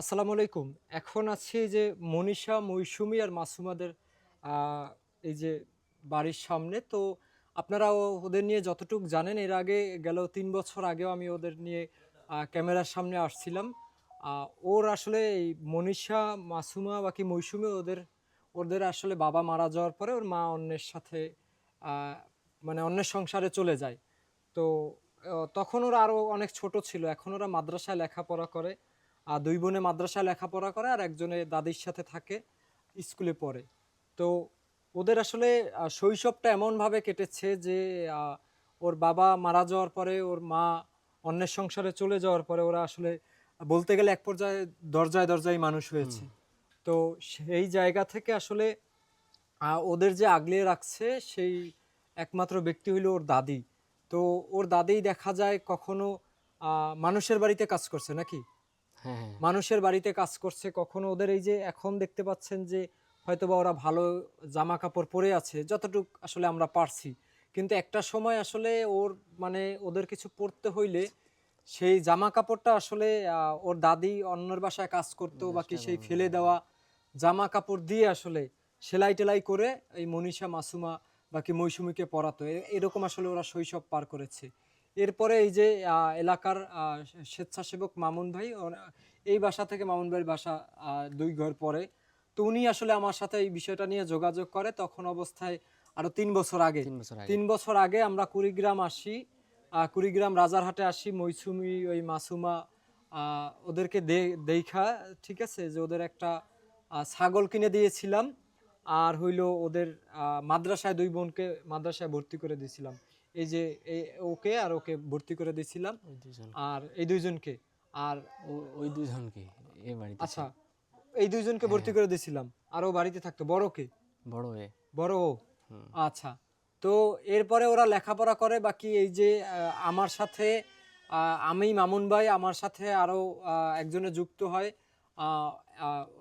আসসালামু আলাইকুম। এখন আছি যে মনীষা, মৌসুমী আর মাসুমাদের এই যে বাড়ির সামনে। তো আপনারা ওদের নিয়ে যতটুকু জানেন, এর আগে গেল তিন বছর আগেও আমি ওদের নিয়ে ক্যামেরার সামনে আসছিলাম। ওর আসলে এই মনীষা, মাসুমা বাকি মৌসুমী ওদের ওদের আসলে বাবা মারা যাওয়ার পরে ওর মা অন্যের সাথে মানে অন্যের সংসারে চলে যায়। তো তখন ওরা আরও অনেক ছোট ছিল। এখন ওরা মাদ্রাসায় লেখাপড়া করে। আর দুই বোনে মাদ্রাসায় লেখাপড়া করে আর একজনে দাদির সাথে থাকে স্কুলে পড়ে। তো ওদের আসলে শৈশবটা এমনভাবে কেটেছে যে ওর বাবা মারা যাওয়ার পরে ওর মা অন্যের সংসারে চলে যাওয়ার পরে ওরা আসলে বলতে গেলে এক পর্যায়ে দরজায় দরজায় মানুষ হয়েছে। তো সেই জায়গা থেকে আসলে ওদের যে আগলে রাখছে সেই একমাত্র ব্যক্তি হইল ওর দাদি। তো ওর দাদি দেখা যায় কখনো মানুষের বাড়িতে কাজ করছে নাকি? মানুষের বাড়িতে কাজ করছে কখনো ওদের এই যে এখন দেখতে পাচ্ছেন যে হয়তোবা ওরা ভালো জামা কাপড় পরে আছে যতটুক আসলে আমরা পারছি। কিন্তু একটা সময় আসলে ওর মানে ওদের কিছু পড়তে হইলে সেই জামা কাপড়টা আসলে ওর দাদি অন্যের বাসায় কাজ করতো বাকি সেই ফেলে দেওয়া জামা কাপড় দিয়ে আসলে সেলাই টেলাই করে এই মনীষা মাসুমা বাকি মৌসুমীকে পরাতো এ- এরকম আসলে ওরা শৈশব পার করেছে। এরপরে এই যে এলাকার স্বেচ্ছাসেবক মামুন ভাই এই বাসা থেকে মামুন ভাইয়ের বাসা দুই ঘর পরে। তো উনি আসলে আমার সাথে এই বিষয়টা নিয়ে যোগাযোগ করে। তখন অবস্থায় আরও তিন বছর আগে। তিন বছর আগে। আমরা কুড়িগ্রাম আসি। কুড়িগ্রাম রাজারহাটে আসি মৌসুমি ওই মাসুমা আহ, ওদেরকে দেখা ঠিক আছে? যে ওদের একটা ছাগল কিনে দিয়েছিলাম। আর হইল ওদের মাদ্রাসায় দুই বোনকে মাদ্রাসায় ভর্তি করে দিয়েছিলাম। এই যে এই- ওকে আর ওকে ভর্তি করে দিয়েছিলাম। আর এই দুইজনকে। আর ওই দুজনকে এ বাড়িতে আচ্ছা এই দুইজনকে ভর্তি করে দিয়েছিলাম। আর ও বাড়িতে থাকতো। বড় কে? বড় এ। বড় ও? আচ্ছা। তো এরপরে ওরা লেখাপড়া করে বাকি এই যে আমার সাথে আমি মামুন ভাই আমার সাথে আরও একজনে যুক্ত হয়।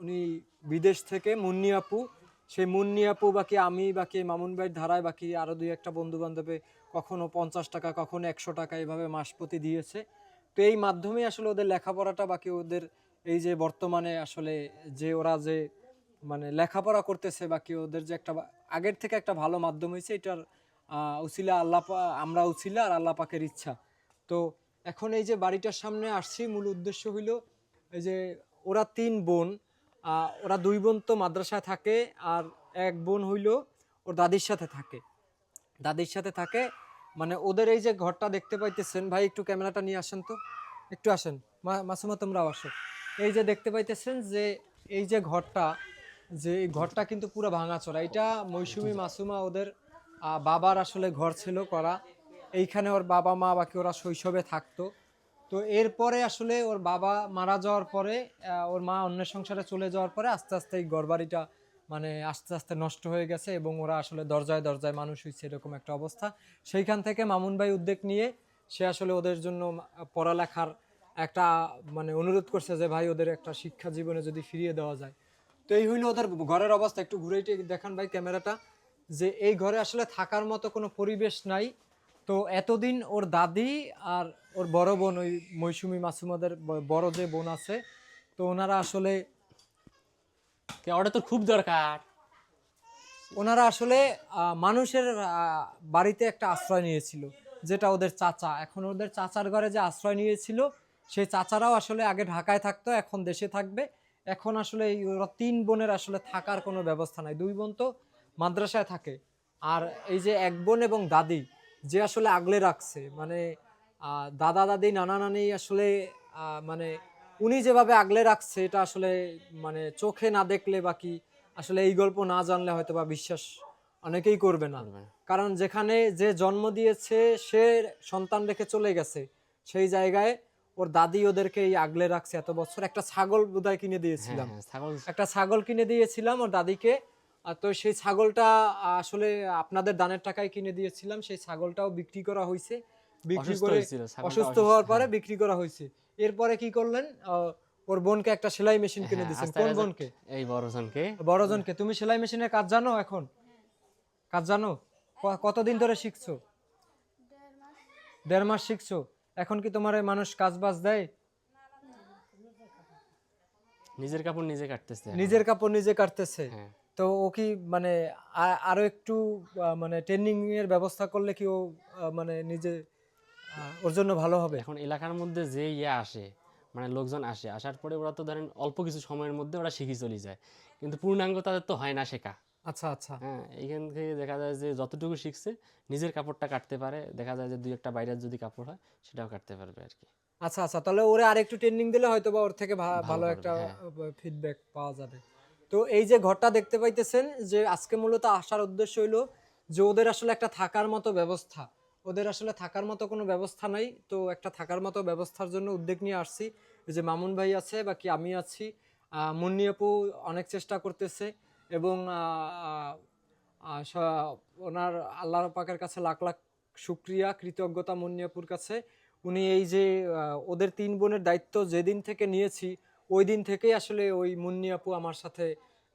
উনি বিদেশ থেকে মুন্নি আপু। সেই মুন্নি আপু বাকি আমি বাকি মামুন ভাইয়ের ধারায় বাকি আরও দুই একটা বন্ধু বান্ধবে কখনো পঞ্চাশ টাকা, কখনো একশো টাকা এইভাবে মাসপতি দিয়েছে। তো এই মাধ্যমে আসলে ওদের লেখাপড়াটা বাকি ওদের এই যে বর্তমানে আসলে যে ওরা যে মানে লেখাপড়া করতেছে বাকি ওদের যে একটা আগের থেকে একটা ভালো মাধ্যম হয়েছে, এটার উছিলা আল্লাহ আমরা উছিলা আর আল্লাহ পাকের ইচ্ছা। তো এখন এই যে বাড়িটার সামনে আসছি, মূল উদ্দেশ্য হইল এই যে ওরা তিন বোন ওরা দুই বোন তো মাদ্রাসায় থাকে আর এক বোন হইল ওর দাদির সাথে থাকে। দাদির সাথে থাকে। মানে ওদের এই যে ঘরটা দেখতে পাইতেছেন, ভাই একটু ক্যামেরাটা নিয়ে আসেন তো। একটু আসেন। মাসুমা, তোমরাও আসো। এই যে দেখতে পাইতেছেন যে এই যে ঘরটা যে ঘরটা কিন্তু পুরো ভাঙাচোরা। এটা মৌসুমি মাসুমা ওদের বাবার আসলে ঘর ছিল করা। এইখানে ওর বাবা মা বাকি ওরা শৈশবে থাকতো। তো এরপরে আসলে ওর বাবা মারা যাওয়ার পরে ওর মা অন্য সংসারে চলে যাওয়ার পরে আস্তে আস্তে এই ঘরবাড়িটা মানে আস্তে আস্তে নষ্ট হয়ে গেছে এবং ওরা আসলে দরজায় দরজায় মানুষ হয়েছে এরকম একটা অবস্থা। সেইখান থেকে মামুন ভাই উদ্যোগ নিয়ে সে আসলে ওদের জন্য পড়ালেখার একটা মানে অনুরোধ করছে যে ভাই ওদের একটা শিক্ষা জীবনে যদি ফিরিয়ে দেওয়া যায়। তো এই হইল ওদের ঘরের অবস্থা। একটু ঘুরে দেখান ভাই ক্যামেরাটা, যে এই ঘরে আসলে থাকার মতো কোনো পরিবেশ নাই। তো এতদিন ওর দাদি আর ওর বড় বোন ওই মৌসুমি মাসুমাদের বড় যে বোন আছে তো ওনারা আসলে ওটা তো খুব দরকার। ওনারা আসলে মানুষের বাড়িতে একটা আশ্রয় নিয়েছিল যেটা ওদের চাচা। এখন ওদের চাচার ঘরে যে আশ্রয় নিয়েছিল সেই চাচারাও আসলে আগে ঢাকায় থাকতো এখন দেশে থাকবে। এখন আসলে ওরা তিন বোনের আসলে থাকার কোনো ব্যবস্থা নাই। দুই বোন তো মাদ্রাসায় থাকে। আর এই যে এক বোন এবং দাদি যে আসলে আগলে রাখছে। মানে দাদা দাদি নানা নানি আসলে আহ, মানে উনি যেভাবে আগলে রাখছে এটা আসলে মানে চোখে না দেখলে বাকি আসলে এই গল্প না জানলে হয়তো বা বিশ্বাস অনেকেই করবে না। কারণ যেখানে যে জন্ম দিয়েছে সে সন্তান রেখে চলে গেছে সেই জায়গায় ওর দাদি ওদেরকে এই আগলে রাখছে। এত বছর একটা ছাগল বোধহয় কিনে হ্যাঁ দিয়েছিলাম হ্যাঁ একটা ছাগল কিনে দিয়েছিলাম ওর দাদিকে। তো সেই ছাগলটা আসলে আপনাদের দানের টাকায় কিনে দিয়েছিলাম সেই ছাগলটাও বিক্রি করা হয়েছে বিক্রি করে অসুস্থ হওয়ার পরে বিক্রি করা হয়েছে এরপরে কি করলেন ওর বোনকে একটা সেলাই মেশিন কিনে হ্যাঁ, দিয়েছেন কোন বোনকে? এই বড় জনকে। বড়জনকে তুমি সেলাই মেশিনের কাজ জানো এখন? কাজ জানো? কতদিন ধরে শিখছো? দেড় মাস শিখছো। এখন কি তোমার মানুষ কাজ বাজ দেয়? নিজের কাপড় নিজে কাটতেছে নিজের কাপড় নিজে কাটতেছে। হ্যাঁ। তো ও কি মানে আ- আরও একটু আহ, মানে ট্রেনিং এর ব্যবস্থা করলে কি ও আহ, মানে নিজে আহ, ওর জন্য ভালো হবে? এখন এলাকার মধ্যে যে ইয়ে আসে মানে লোকজন আসে আসার পরে ওরা তো ধরেন অল্প কিছু সময়ের মধ্যে ওরা শিখে চলে যায়। কিন্তু পূর্ণাঙ্গ তাদের তো হয় না শেখা। আচ্ছা আচ্ছা। হ্যাঁ এইখান থেকে দেখা যায় যে যতটুকু শিখছে নিজের কাপড়টা কাটতে পারে। দেখা যায় যে দুই একটা বাইরের যদি কাপড় হয় সেটাও কাটতে পারবে আর কি। আচ্ছা আচ্ছা। তাহলে ওরে আরেকটু ট্রেনিং দিলে হয়তো বা ওর থেকে ভা- ভালো একটা। ফিডব্যাক পাওয়া যাবে। তো এই যে ঘরটা দেখতে পাইতেছেন যে আজকে মূলত আসার উদ্দেশ্য হইল যে ওদের আসলে একটা থাকার মতো ব্যবস্থা। ওদের আসলে থাকার মতো কোনো ব্যবস্থা নাই। তো একটা থাকার মতো ব্যবস্থার জন্য উদ্যোগ নিয়ে আসছি। যে মামুন ভাই আছে বা কি আমি আছি মুন্নি আপু অনেক চেষ্টা করতেছে এবং ওনার আল্লাহর পাকের কাছে লাখ লাখ শুক্রিয়া, কৃতজ্ঞতা মুন্নিয়াপুর কাছে। উনি এই যে ওদের তিন বোনের দায়িত্ব যেদিন থেকে নিয়েছি ওই দিন থেকেই আসলে ওই মুন্নিয়াপু আমার সাথে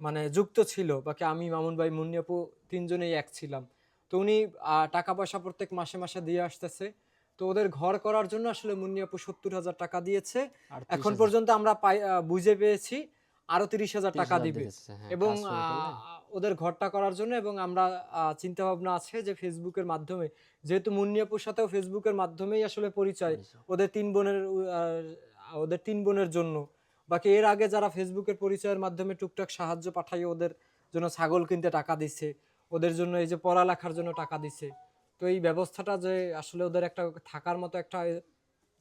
মানে যুক্ত ছিল বাকি আমি মামুন ভাই মুন্নিয়াপু তিনজনেই এক ছিলাম। তো উনি টাকা পয়সা প্রত্যেক মাসে মাসে দিয়ে আসতেছে। তো ওদের ঘর করার জন্য আসলে মুন্নিয়াপু সত্তর হাজার টাকা দিয়েছে। এখন পর্যন্ত আমরা পাই বুঝে পেয়েছি আরও তিরিশ হাজার টাকা দিবে। হ্যাঁ, এবং আহ, ওদের ঘরটা করার জন্য এবং আমরা চিন্তা ভাবনা আছে যে ফেসবুকের মাধ্যমে যেহেতু মুন্নিয়াপুর সাথেও ফেসবুকের মাধ্যমেই আসলে পরিচয় ওদের তিন বোনের ওদের তিন বোনের জন্য। বাকি এর আগে যারা ফেসবুকের পরিচয়ের মাধ্যমে টুকটাক সাহায্য পাঠাই ওদের জন্য ছাগল কিনতে টাকা দিছে ওদের জন্য এই যে পড়ালেখার জন্য টাকা দিছে তো এই ব্যবস্থাটা যে আসলে ওদের একটা থাকার মতো একটা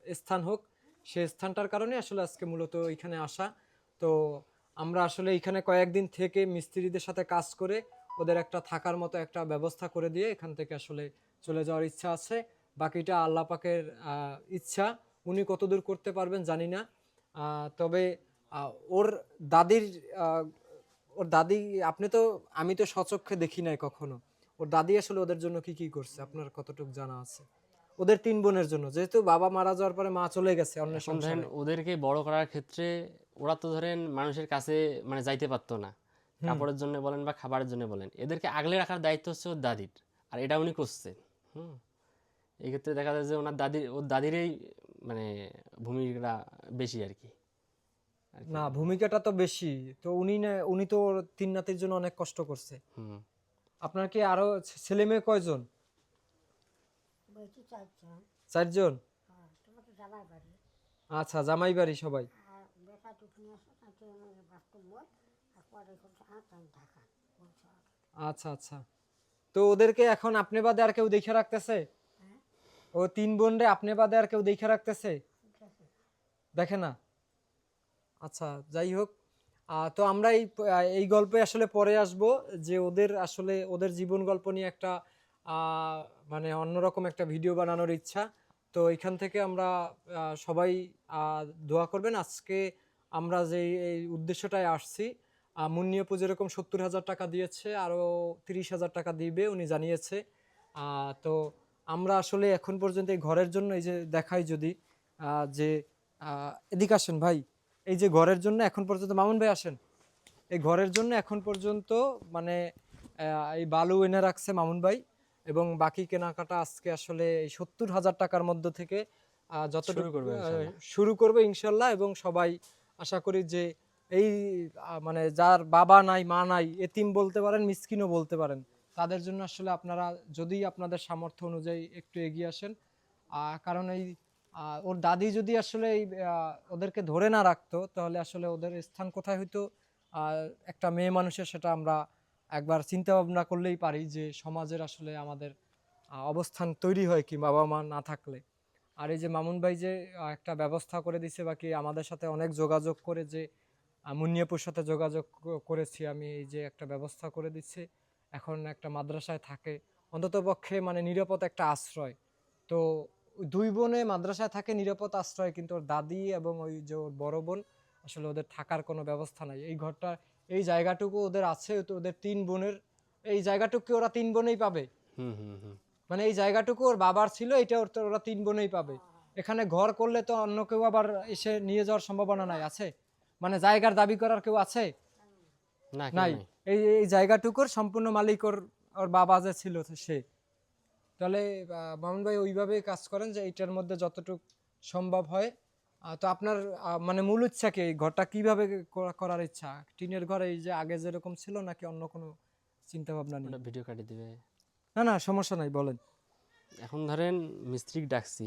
স্থান হোক, সে স্থানটার কারণে আসলে আজকে মূলত এখানে আসা। তো আমরা আসলে এখানে কয়েকদিন থেকে মিস্ত্রিদের সাথে কাজ করে ওদের একটা থাকার মতো একটা ব্যবস্থা করে দিয়ে এখান থেকে আসলে চলে যাওয়ার ইচ্ছা আছে। বাকিটা আল্লাহ পাকের ইচ্ছা। উনি কতদূর করতে পারবেন জানি না। তবে ওর দাদির ওর দাদি আপনি তো আমি তো সচক্ষে দেখি নাই কখনো। ওর দাদি আসলে ওদের জন্য কি কি করছে? আপনার কতটুকু জানা আছে? ওদের তিন বোনের জন্য। যেহেতু বাবা মারা যাওয়ার পরে মা চলে গেছে অন্য ধরেন ওদেরকে বড় করার ক্ষেত্রে ওরা তো ধরেন মানুষের কাছে মানে যাইতে পারতো না। কাপড়ের জন্য বলেন বা খাবারের জন্য বলেন। এদেরকে আগলে রাখার দায়িত্ব হচ্ছে ওর দাদির। আর এটা উনি করছে। হুম। এই ক্ষেত্রে দেখা যায় যে ওনার দাদির ওর দাদিরই মানে ভূমিকা বেশি আর কি। না ভূমিকাটা তো বেশি। তো উনি না উনি তো তিন নাতির জন্য অনেক কষ্ট করছে। হুম। আপনার কি আরও ছেলে মেয়ে কয়জন? চারজন। হ্যাঁ তোমার তো যাবার বাড়ি। আচ্ছা জামাই বাড়ি সবাই। আচ্ছা আচ্ছা। তো ওদেরকে এখন আপনি বাদে আর কেউ দেখে রাখতেছে? ও তিন বোন রে আপনি বাদে আর কেউ দেখে রাখতেছে? দেখে না? আচ্ছা যাই হোক। তো আমরা এই এই গল্পে আসলে পরে আসব যে ওদের আসলে ওদের জীবন গল্প নিয়ে একটা মানে অন্যরকম একটা ভিডিও বানানোর ইচ্ছা। তো এখান থেকে আমরা সবাই দোয়া করবেন। আজকে আমরা যে এই উদ্দেশ্যটায় আসছি আহ, মুন্নিয়াপু যেরকম সত্তর হাজার টাকা দিয়েছে আরও তিরিশ হাজার টাকা দিবে উনি জানিয়েছে। তো আমরা আসলে এখন পর্যন্ত এই ঘরের জন্য এই যে দেখাই যদি আহ, যে এদিকে আসেন ভাই। এই যে ঘরের জন্য এখন পর্যন্ত মামুন ভাই আসেন। এই ঘরের জন্য এখন পর্যন্ত মানে এই বালু এনে রাখছে মামুন ভাই এবং বাকি কেনাকাটা আজকে আসলে এই সত্তর হাজার টাকার মধ্যে থেকে আহ, যতটুকু শুরু করবে শুরু করবে ইনশাল্লাহ এবং সবাই আশা করি যে এই মানে যার বাবা নাই মা নাই এতিম বলতে পারেন মিসকিনও বলতে পারেন তাদের জন্য আসলে আপনারা যদি আপনাদের সামর্থ্য অনুযায়ী একটু এগিয়ে আসেন কারণ এই ওর দাদি যদি আসলে এই ওদেরকে ধরে না রাখতো, তাহলে আসলে ওদের স্থান কোথায় হইতো? একটা মেয়ে মানুষের সেটা আমরা একবার চিন্তা ভাবনা করলেই পারি যে সমাজের আসলে আমাদের অবস্থান তৈরি হয় কি বাবা মা না থাকলে। আর এই যে মামুন ভাই যে একটা ব্যবস্থা করে দিছে বাকি আমাদের সাথে অনেক যোগাযোগ করে যে মুন্নিয়াপুর সাথে যোগাযোগ করেছি আমি এই যে একটা ব্যবস্থা করে দিচ্ছে। এখন একটা মাদ্রাসায় থাকে অন্তত পক্ষে মানে নিরাপদ একটা আশ্রয়। তো দুই বোনে মাদ্রাসায় থাকে নিরাপদ আশ্রয় কিন্তু ওর দাদি এবং ওই যে ওর বড় বোন আসলে ওদের থাকার কোনো ব্যবস্থা নাই। এই ঘরটা এই জায়গাটুকু ওদের আছে তো ওদের তিন বোনের এই জায়গাটুকু ওরা তিন বোনেই পাবে? হুম হুম হুম। মানে এই জায়গাটুকু ওর বাবার ছিল এটা ওর তো ওরা তিন বোনেই পাবে। এখানে ঘর করলে তো অন্য কেউ আবার এসে নিয়ে যাওয়ার সম্ভাবনা নাই আছে? মানে জায়গার দাবি করার কেউ আছে? নাই। এই এই জায়গাটুকুর সম্পূর্ণ মালিক ওর ওর বাবা যে ছিল তো সে। তাহলে মামুন ভাই ওইভাবেই কাজ করেন যে এইটার মধ্যে যতটুকু সম্ভব হয়। তো আপনার মানে মূল ইচ্ছা কি? ঘরটা কীভাবে করার ইচ্ছা? টিনের ঘরে এই যে আগে যেরকম ছিল নাকি অন্য কোনো চিন্তা ভাবনা নেই ভিডিও কাটি দিবে। না না সমস্যা নাই বলেন। এখন ধরেন মিস্ত্রিক ডাকছি।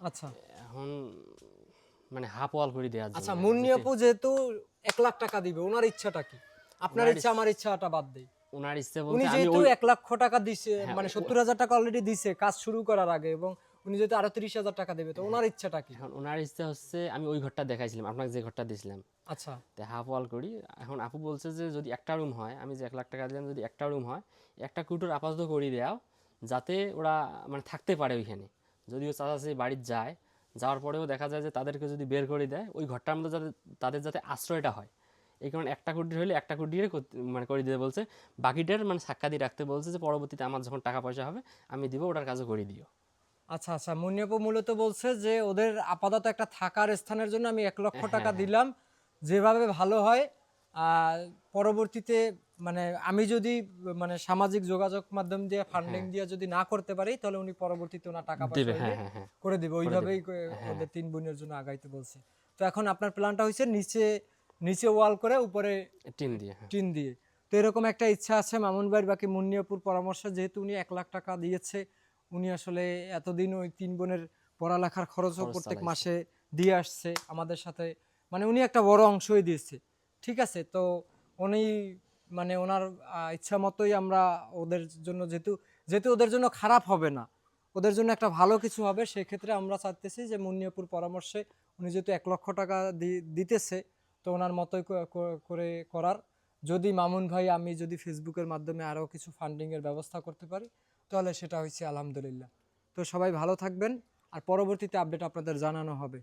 আচ্ছা। এখন মানে হাফ ওয়াল করে দেওয়ার আচ্ছা জন্য মুন্নি যেটা- আপু যেহেতু এক লাখ টাকা দিবে ওনার ইচ্ছাটা কি? আপনার ইচ্ছা আমার ইচ্ছাটা বাদ দেই। ওনার ইচ্ছে বলতে আমি যেহেতু এক লক্ষ টাকা দিছে হ্যাঁ, মানে সত্তর হাজার টাকা অলরেডি দিছে কাজ শুরু করার আগে এবং উনি যেহেতু আরও তিরিশ হাজার টাকা দেবে তো ওনার ইচ্ছাটা কি? এখন ওনার ইচ্ছে হচ্ছে আমি ওই ঘরটা দেখাইছিলাম আপনাকে যে ঘরটা দিয়েছিলাম আচ্ছা। তো হাফ ওয়াল করি। এখন আপু বলছে যে যদি একটা রুম হয় আমি যে এক লাখ টাকা দিলাম যদি একটা রুম হয় একটা কুটোর আপাতত করি দেওয়া যাতে ওরা মানে থাকতে পারে ওইখানে। যদিও চাচাচি বাড়ির যায় যাওয়ার পরেও দেখা যায় যে তাদেরকে যদি বের করে দেয় ওই ঘরটার মধ্যে যাতে তাদের যাতে আশ্রয়টা হয়। এই কারণে একটা কুটির হলে একটা কুটিরে করতে- মানে করে দিতে বলছে। বাকিটার মানে সাক্ষা দিয়ে রাখতে বলছে যে পরবর্তীতে আমার যখন টাকা পয়সা হবে আমি দিব ওটার কাজও করে দিও। আচ্ছা আচ্ছা। মুন্নিয়াপু মূলত বলছে যে ওদের আপাতত একটা থাকার স্থানের জন্য আমি এক লক্ষ হ্যাঁ, টাকা দিলাম। যেভাবে ভালো হয় পরবর্তীতে মানে আমি যদি মানে সামাজিক যোগাযোগ মাধ্যম দিয়ে ফান্ডিং দিয়ে যদি না করতে পারি তাহলে উনি পরবর্তীতে ওনার টাকা পয়সা হ্যাঁ হ্যাঁ হ্যাঁ। করে দিবে। ওইভাবেই ওদের তিন বোনের জন্য আগাইতে বলছে। তো এখন আপনার প্ল্যানটা হয়েছে নিচে নিচে ওয়াল করে উপরে টিন দিয়ে হ্যাঁ। টিন দিয়ে। তো এরকম একটা ইচ্ছা আছে মামুন ভাইয়ের বাকি মুন্নিয়াপুর পরামর্শ যেহেতু উনি এক লাখ টাকা দিয়েছে উনি আসলে এতদিন ওই তিন বোনের পড়ালেখার খরচও প্রত্যেক মাসে দিয়ে আসছে আমাদের সাথে। মানে উনি একটা বড় অংশই দিয়েছে। ঠিক আছে তো উনি মানে ওনার ইচ্ছা মতোই আমরা ওদের জন্য যেহেতু যেহেতু ওদের জন্য খারাপ হবে না ওদের জন্য একটা ভালো কিছু হবে সেক্ষেত্রে আমরা চাইতেছি যে মুন্নিয়াপুর পরামর্শে উনি যেহেতু এক লক্ষ টাকা দিতেছে তো ওনার মতোই করে করার। যদি মামুন ভাই, আমি যদি ফেসবুকের মাধ্যমে আরও কিছু ফান্ডিংয়ের ব্যবস্থা করতে পারি, তাহলে সেটা হয়েছে আলহামদুলিল্লাহ। তো সবাই ভালো থাকবেন, আর পরবর্তীতে আপডেট আপনাদের জানানো হবে।